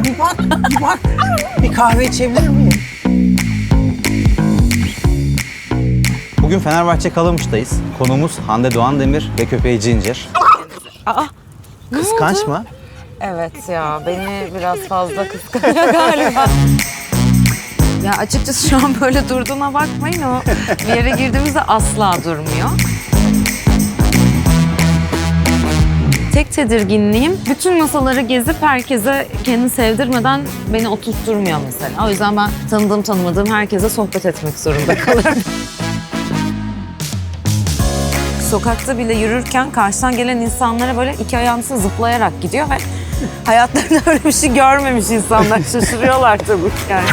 Ya bir bak, bir bak. Bir kahve içebilir miyim? Bugün Fenerbahçe Kalamış'tayız. Konuğumuz Hande Doğan Demir ve köpeği Ginger. Kıskanç mı? Evet ya beni biraz fazla kıskanıyor galiba. ya açıkçası şu an böyle durduğuna bakmayın o bir yere girdiğimizde asla durmuyor. Tek tedirginliğim bütün masaları gezip herkese kendini sevdirmeden beni oturtturmuyor mesela. O yüzden ben tanıdığım tanımadığım herkese sohbet etmek zorunda kalıyorum. Sokakta bile yürürken karşıdan gelen insanlara böyle iki ayağınızı zıplayarak gidiyor ve hayatlarında öyle bir şey görmemiş insanlar şaşırıyorlar tabii yani.